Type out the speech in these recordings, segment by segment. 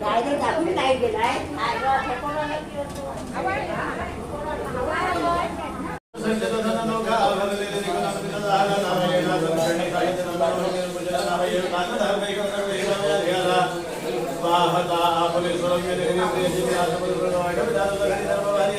Direct आपण काय गेलाय फेकवलं ਹਰ ਨਾ ਨਾਇਨ ਦਰਸ਼ਨ ਕਰੇ ਜਨਮ ਹੋਵੇ ਭੁਜਨ ਨਾ ਹੋਵੇ ਗਾਣ ਦਰਭੇ ਗੰਗਰ ਹੋਵੇ ਰਿਆਰਾ ਬਾਹ ਦਾ ਆਪਲੇ ਸੋਮੇ ਰਹੇ ਤੇ ਜੀਆ ਸੁਭਰ ਨਾਇਕ ਦਰਭੇ ਦਰਭਾਰੀ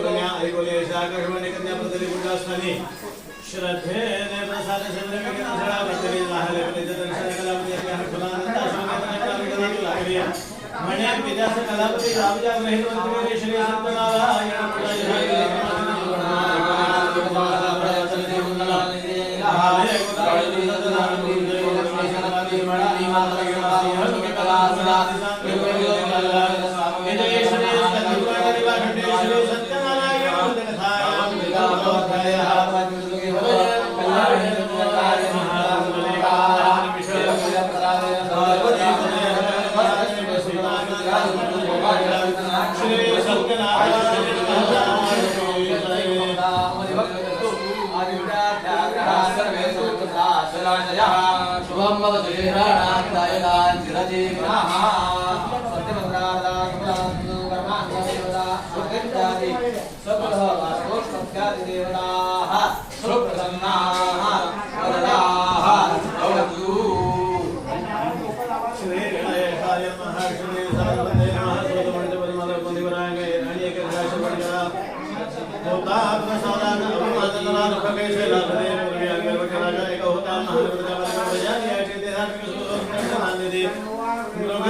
रोखदारण मिठावे कन्या ऐकोले आकाशवाणी कन्या प्रतरी गुंडास्थानी श्रद्धेने प्रसाद चंद्र विघ्न सडा प्रतरी लाहले कलेचे दर्शन कलापती आपल्या हरफुलानंद अश्वमेधन लागली म्हणे विद्यास कलापती रामजा ग्रहित मंत्री श्री सत्यनारायण शुभम भवतु लीलानान्दायदान् चिरजीवनः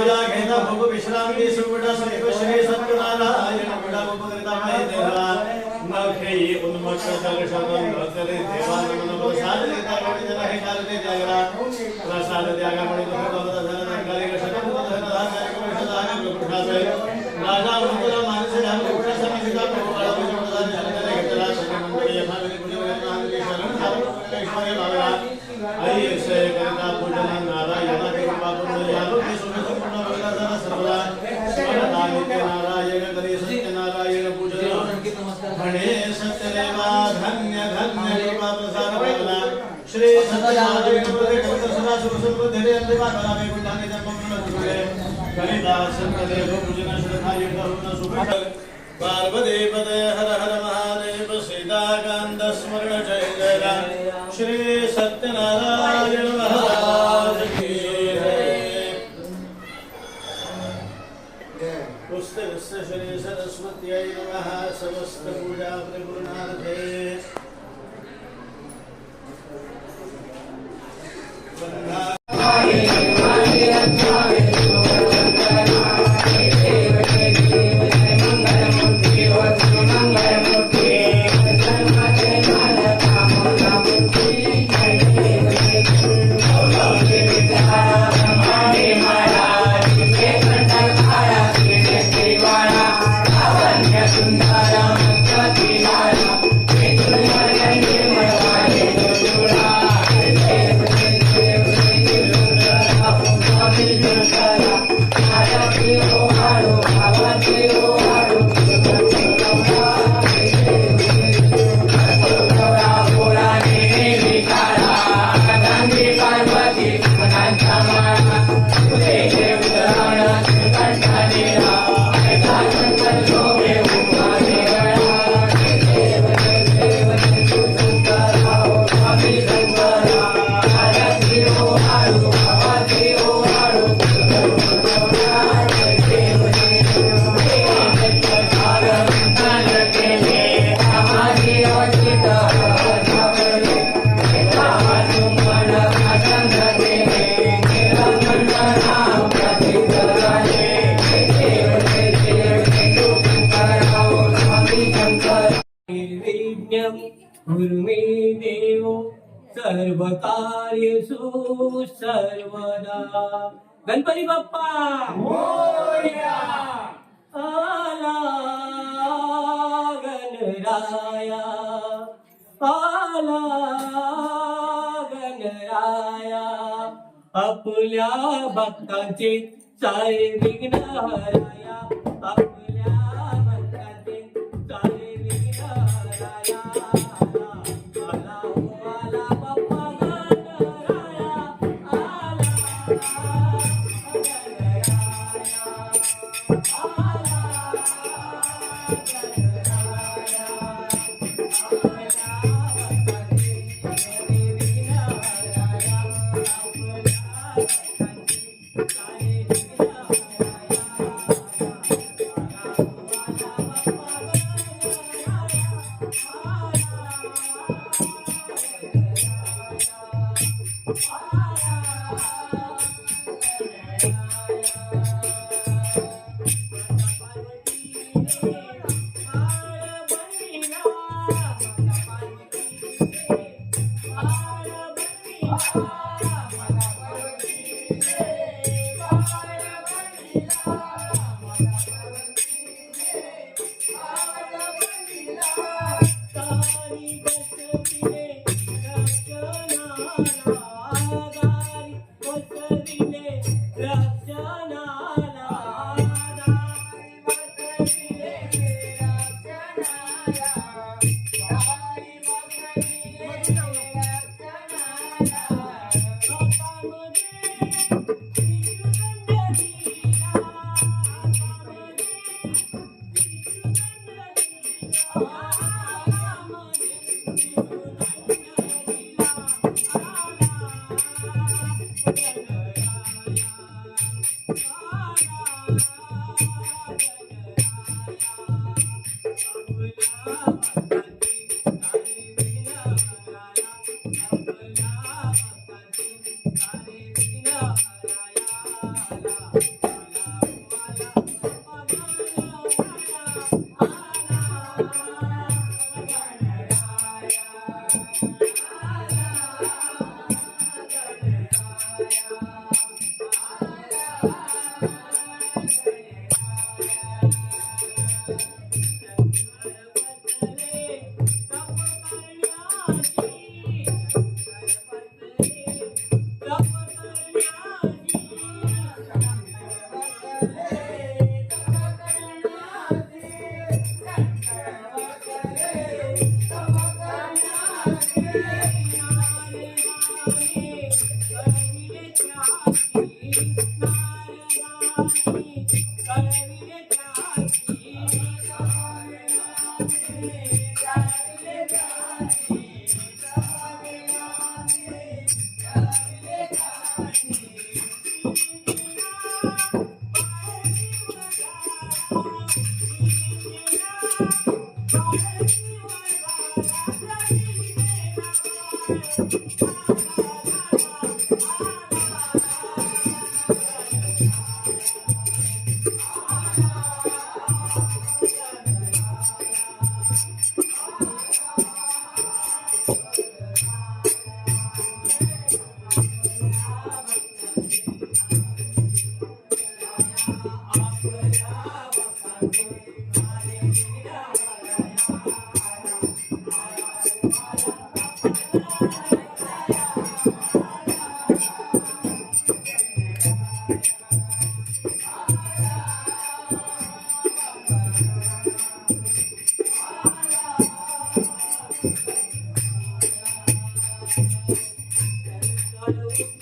याचे ते धार्मिक श्री सत्यनारायण बुडा देवा नखेई उन्मत्त दर्शन भक्तरे देवा प्रसाद देता गण जन हे कालते त्यागरा प्रसाद त्यागा मणि भगवत धन काले शतम धन धान को धान प्रभुठासे राजा उन्मत्त नारायण करे सत्यनारायण पूज गणे सत्यदेवा धन्य धन्य कृपा प्रसाद बदला श्री सत्यनारायण प्रति कविता सदा शुभ संपद धरे अंधवा कला में बुद्धा ने जन्म में पूजे गणिता सत्यदेव पूजन श्रद्धा युक्त होना शुभ पार्वतीपते हर हर महादेव सीताकांत स्मरण जय जय श्री सत्यनारायण महाराज सरस्वत्यै नमः समस्त पूजा गणपती बाप्पा! मोरया! आला गणराया! आला गणराया! आपल्या भक्तांचे सारे विघ्न हराया आपल्या you. Música 我就